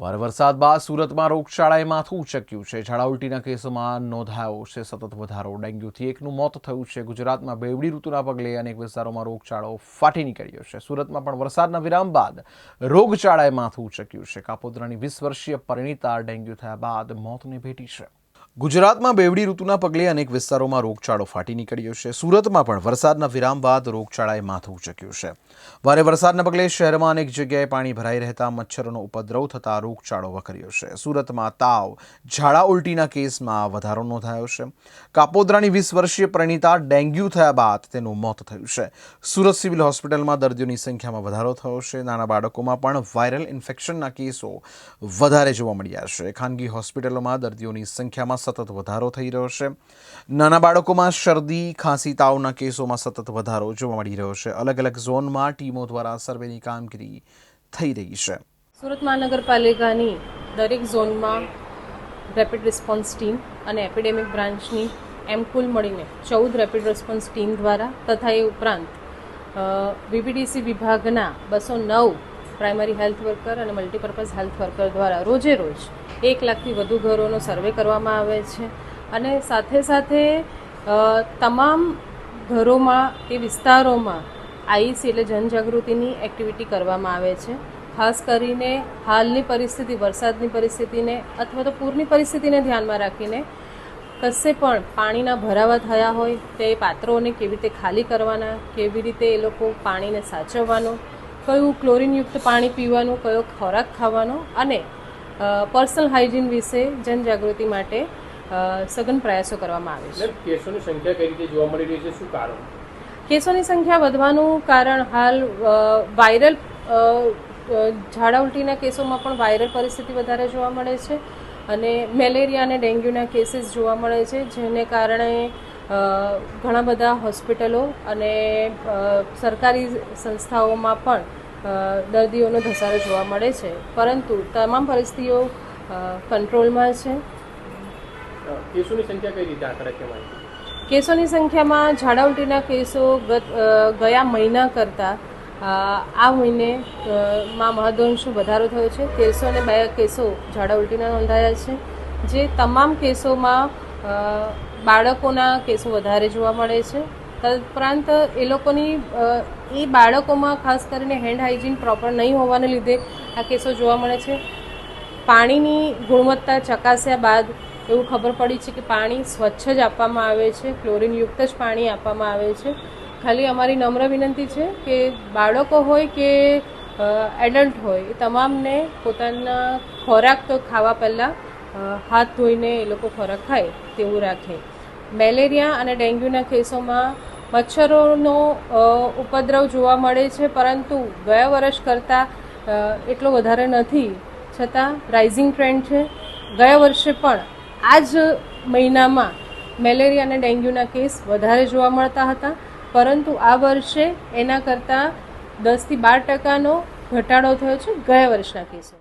ભારે વરસાદ બાદ સુરતમાં રોગચાળાએ માથું ઉચક્યું છે. ઝાડા ઉલટીના કેસોમાં નોંધાયો છે સતત વધારો. ડેન્ગ્યુથી એકનું મોત થયું છે. ગુજરાતમાં બેવડી ઋતુના પગલે અનેક વિસ્તારોમાં રોગચાળો ફાટી નીકળ્યો છે. સુરતમાં પણ વરસાદના વિરામ બાદ રોગચાળાએ માથું ઉચક્યું છે. કાપોદ્રાની વીસ વર્ષીય પરિણીતા ડેન્ગ્યુ થયા બાદ મોતને ભેટી છે. ગુજરાતમાં બેવડી ઋતુના પગલે અનેક વિસ્તારોમાં રોગચાળો ફાટી નીકળ્યો છે. સુરતમાં પણ વરસાદના વિરામ બાદ રોગચાળાએ માથું ઉચક્યું છે. ભારે વરસાદના પગલે શહેરમાં અનેક જગ્યાએ પાણી ભરાઈ રહેતા મચ્છરોનો ઉપદ્રવ થતા રોગચાળો વકર્યો છે. સુરતમાં તાવ, ઝાડા ઉલટીના કેસમાં વધારો નોંધાયો છે. કાપોદ્રાની વીસ વર્ષીય પ્રણીતા ડેન્ગ્યુ થયા બાદ તેનું મોત થયું છે. સુરત સિવિલ હોસ્પિટલમાં દર્દીઓની સંખ્યામાં વધારો થયો છે. નાના બાળકોમાં પણ વાયરલ ઇન્ફેક્શનના કેસો વધારે જોવા મળ્યા છે. ખાનગી હોસ્પિટલોમાં દર્દીઓની સંખ્યામાં સતત વધારો થઈ રહ્યો છે. નાના બાળકોમાં શરદી, ખાંસી, તાવના કેસોમાં સતત વધારો જોવા મળી રહ્યો છે. અલગ અલગ ઝોનમાં ટીમો દ્વારા સર્વેની કામગીરી થઈ રહી છે. સુરત મહાનગરપાલિકાની દરેક ઝોનમાં રેપિડ રિસ્પોન્સ ટીમ અને એપિડેમિક બ્રાન્ચની એમ કુલ મળીને ચૌદ રેપિડ રિસ્પોન્સ ટીમ દ્વારા તથા એ ઉપરાંત વીબીડીસી વિભાગના બસો નવ પ્રાઇમરી હેલ્થ વર્કર અને મલ્ટીપર્પઝ હેલ્થ વર્કર દ્વારા રોજે રોજ એક લાખથી વધુ ઘરોનો સર્વે કરવામાં આવે છે. અને સાથે સાથે તમામ ઘરોમાં કે વિસ્તારોમાં આઈસી એટલે જનજાગૃતિની એક્ટિવિટી કરવામાં આવે છે. ખાસ કરીને હાલની પરિસ્થિતિ, વરસાદની પરિસ્થિતિને અથવા તો પૂરની પરિસ્થિતિને ધ્યાનમાં રાખીને કશે પણ પાણીના ભરાવા થયા હોય, તે પાત્રોને કેવી રીતે ખાલી કરવાના, કેવી રીતે એ લોકો પાણીને સાચવવાનો કયું ક્લોરીનયુક્ત પાણી પીવાનું કયો ખોરાક ખાવાનો અને પર્સનલ હાઇજીન વિશે જનજાગૃતિ માટે સઘન પ્રયાસો કરવામાં આવે છે. કેસોની સંખ્યા કઈ રીતે જોવા મળી રહી છે? શું કારણ? કેસોની સંખ્યા વધવાનું કારણ હાલ વાયરલ ઝાડા ઉલટીના કેસોમાં પણ વાયરલ પરિસ્થિતિ વધારે જોવા મળે છે અને મેલેરિયા અને ડેન્ગ્યુના કેસીસ જોવા મળે છે જેને કારણે ઘણા બધા હોસ્પિટલો અને સરકારી સંસ્થાઓમાં પણ દર્દીઓનો ધસારો જોવા મળે છે. પરંતુ તમામ પરિસ્થિતિઓ કંટ્રોલમાં છે. કેસોની સંખ્યા કઈ રીતે આંકડા કહેવાય કેસોની સંખ્યામાં ઝાડા ઉલટીના કેસો ગત ગયા મહિના કરતાં આ મહિને માં મહદઅંશ વધારો થયો છે. તેરસો ને બે કેસો ઝાડા ઉલટીના નોંધાયા છે. જે તમામ કેસોમાં બાળકોના કેસો વધારે જોવા મળે છે. તદુપરાંત એ લોકોની એ બાળકોમાં ખાસ કરીને હેન્ડ હાઇજીન પ્રોપર નહીં હોવાને લીધે આ કેસો જોવા મળે છે. પાણીની ગુણવત્તા ચકાસ્યા બાદ એવું ખબર પડી છે કે પાણી સ્વચ્છ જ આપવામાં આવે છે, ક્લોરીનયુક્ત જ પાણી આપવામાં આવે છે. ખાલી અમારી નમ્ર વિનંતી છે કે બાળકો હોય કે એડલ્ટ હોય, એ તમામને પોતાના ખોરાક તો ખાવા પહેલાં હાથ ધોઈને એ લોકો ખોરાક ખાય તેવું રાખે. મેલેરિયા અને ડેન્ગ્યુના કેસોમાં મચ્છરોનો ઉપદ્રવ જોવા મળે છે, પરંતુ ગયા વર્ષ કરતાં એટલો વધારે નથી. છતાં રાઇઝિંગ ટ્રેન્ડ છે. ગયા વર્ષે પણ આ જ મહિનામાં મેલેરિયા અને ડેન્ગ્યુના કેસ વધારે જોવા મળતા હતા, પરંતુ આ વર્ષે એના કરતાં દસથી બાર ટકાનો ઘટાડો થયો છે ગયા વર્ષના કેસો.